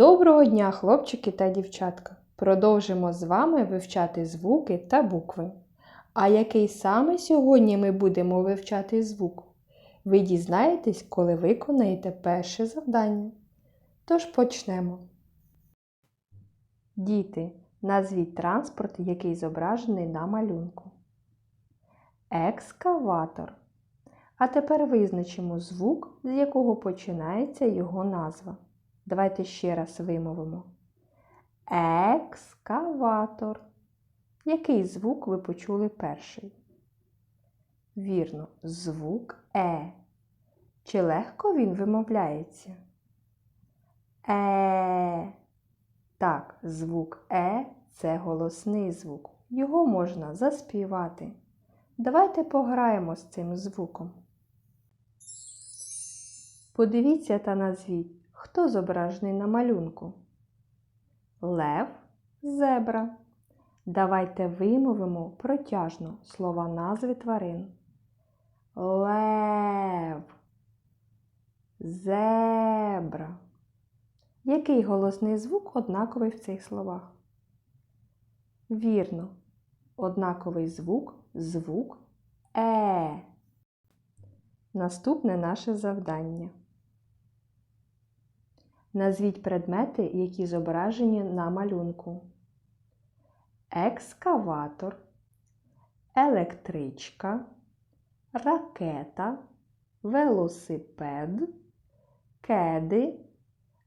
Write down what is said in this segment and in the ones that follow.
Доброго дня, хлопчики та дівчатка! Продовжимо з вами вивчати звуки та букви. А який саме сьогодні ми будемо вивчати звук? Ви дізнаєтесь, коли виконаєте перше завдання. Тож почнемо. Діти, назвіть транспорт, який зображений на малюнку. Екскаватор. А тепер визначимо звук, з якого починається його назва. Давайте ще раз вимовимо. Екскаватор. Який звук ви почули перший? Вірно, звук Е. Чи легко він вимовляється? Е. Так, звук Е це голосний звук. Його можна заспівати. Давайте пограємо з цим звуком. Подивіться та назвіть, хто зображений на малюнку? Лев, зебра. Давайте вимовимо протяжно слова назви тварин. Лев, зебра. Який голосний звук однаковий в цих словах? Вірно, однаковий звук звук Е. Наступне наше завдання. Назвіть предмети, які зображені на малюнку. Екскаватор, електричка, ракета, велосипед, кеди,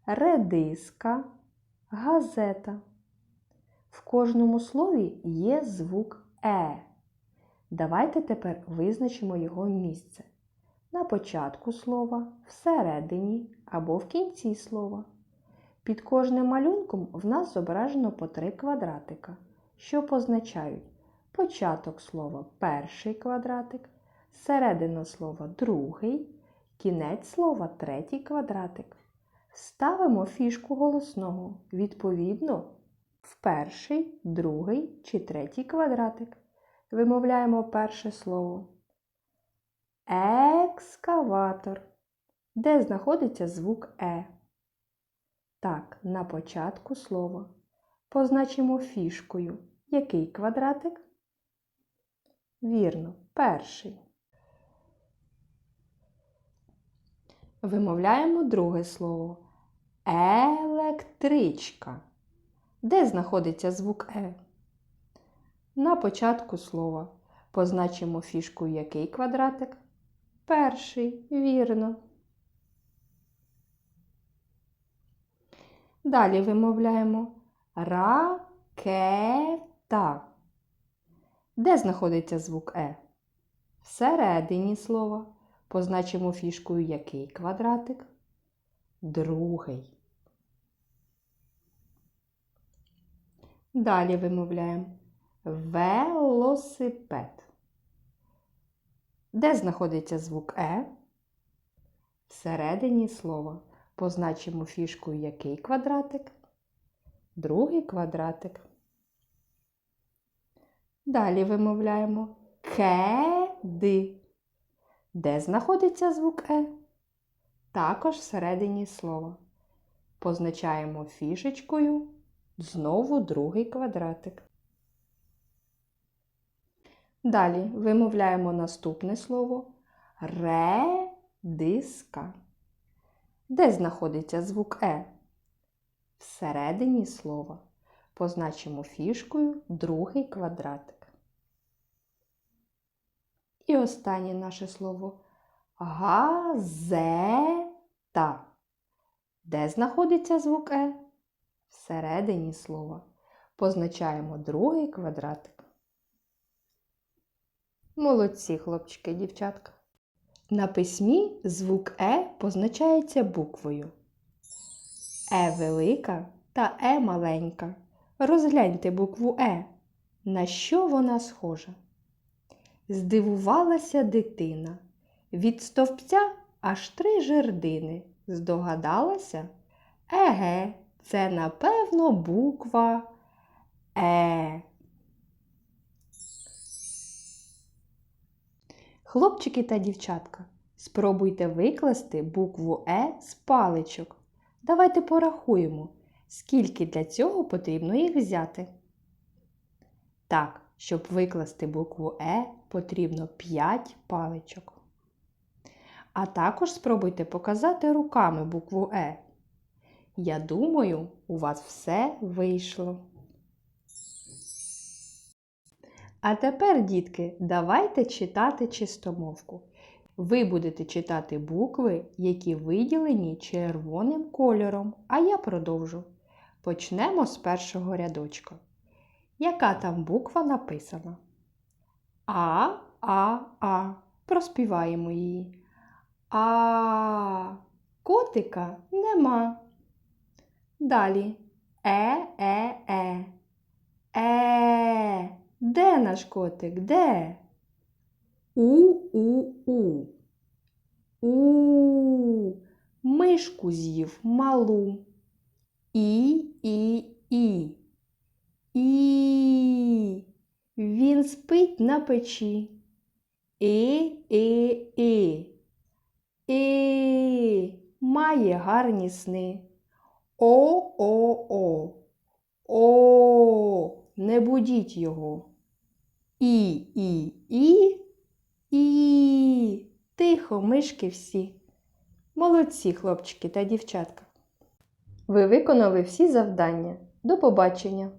редиска, газета. В кожному слові є звук Е. Давайте тепер визначимо його місце. На початку слова, всередині або в кінці слова. Під кожним малюнком в нас зображено по три квадратика, що позначають початок слова перший квадратик, середина слова другий, кінець слова третій квадратик. Ставимо фішку голосного відповідно в перший, другий чи третій квадратик. Вимовляємо перше слово. Екскаватор. Де знаходиться звук Е? Так, на початку слова. Позначимо фішкою. Який квадратик? Вірно, перший. Вимовляємо друге слово. Електричка. Де знаходиться звук Е? На початку слова. Позначимо фішку який квадратик? Перший, вірно. Далі вимовляємо ракета. Де знаходиться звук Е? Всередині слова. Позначимо фішкою який квадратик? Другий. Далі вимовляємо велосипед. Де знаходиться звук Е? Всередині слова. Позначимо фішкою який квадратик? Другий квадратик. Далі вимовляємо кеди. Де знаходиться звук Е? Також всередині слова. Позначаємо фішечкою знову другий квадратик. Далі вимовляємо наступне слово редиска. Де знаходиться звук Е? Всередині слова. Позначимо фішкою другий квадратик. І останнє наше слово газета. Де знаходиться звук Е? Всередині слова. Позначаємо другий квадратик. Молодці, хлопчики, дівчатка. На письмі звук Е позначається буквою Е велика та Е маленька. Розгляньте букву Е. На що вона схожа? Здивувалася дитина. Від стовпця аж три жердини. Здогадалася? Еге, це напевно буква Е. Хлопчики та дівчатка, спробуйте викласти букву Е з паличок. Давайте порахуємо, Скільки для цього потрібно їх взяти? Так, щоб викласти букву Е, потрібно 5 паличок. А також спробуйте показати руками букву Е. Я думаю, у вас все вийшло. А тепер, дітки, давайте читати чистомовку. Ви будете читати букви, які виділені червоним кольором, а я продовжу. Почнемо з першого рядочка. Яка там буква написана? А, А, А. Проспіваємо її. А. Котика нема. Далі. Е, е, е. Е. Де наш котик? Де? У, у, у. У. Мишку з'їв малу. І, і, і. І. Він спить на печі. І, і, і. І. Має гарні сни. О, о, о. О. Не будіть його. І, і, і. І. Тихо, мишки всі. Молодці, хлопчики та дівчатка. Ви виконали всі завдання. До побачення!